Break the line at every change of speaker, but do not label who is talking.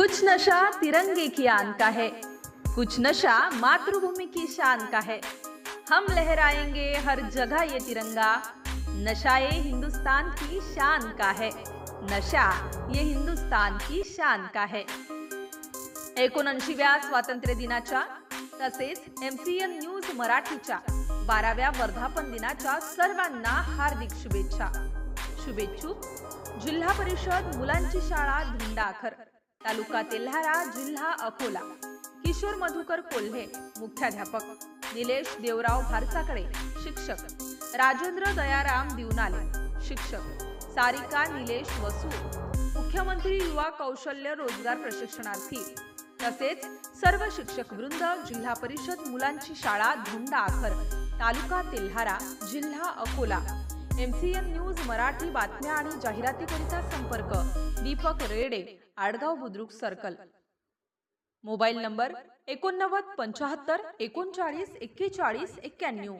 कुछ नशा तिरंगे की आन का है कुछ नशा मातृभूमि की शान का है हम लहराएंगे हर जगह ये तिरंगा नशा ये हिंदुस्तान की शान का है नशा ये हिंदुस्तान की शान का है एकोणऐंशीव्या स्वातंत्र्य दिनाच्या तसेच एम सी एन न्यूज मराठीच्या बाराव्या वर्धापन दिनाच्या सर्वांना हार्दिक शुभेच्छा। शुभेच्छुक जिल्हा परिषद मुलांची शाळा धुंडाखर। तालुका तेल्हारा जिल्हा अकोला. किशोर मधुकर कोल्हे मुख्याध्यापक. निलेश देवराव भारसाकडे शिक्षक. राजेंद्र दयाराम दिवनाले शिक्षक. सारिका निलेश वसू. मुख्यमंत्री युवा कौशल्य रोजगार प्रशिक्षणार्थी. तसेच सर्व शिक्षक वृंद जिल्हा परिषद मुलांची शाळा धुंडा आखर. तालुका तेल्हारा जिल्हा अकोला. एमसीएन न्यूज मराठी बातम्या आणि जाहिरातीकरिता संपर्क. Deepak Rede. Adgaon Budruk circle. Mobile number एकोणनव्वद पंचाहत्तर एकोणचाळीस एक्केचाळीस एक्क्याण्णव.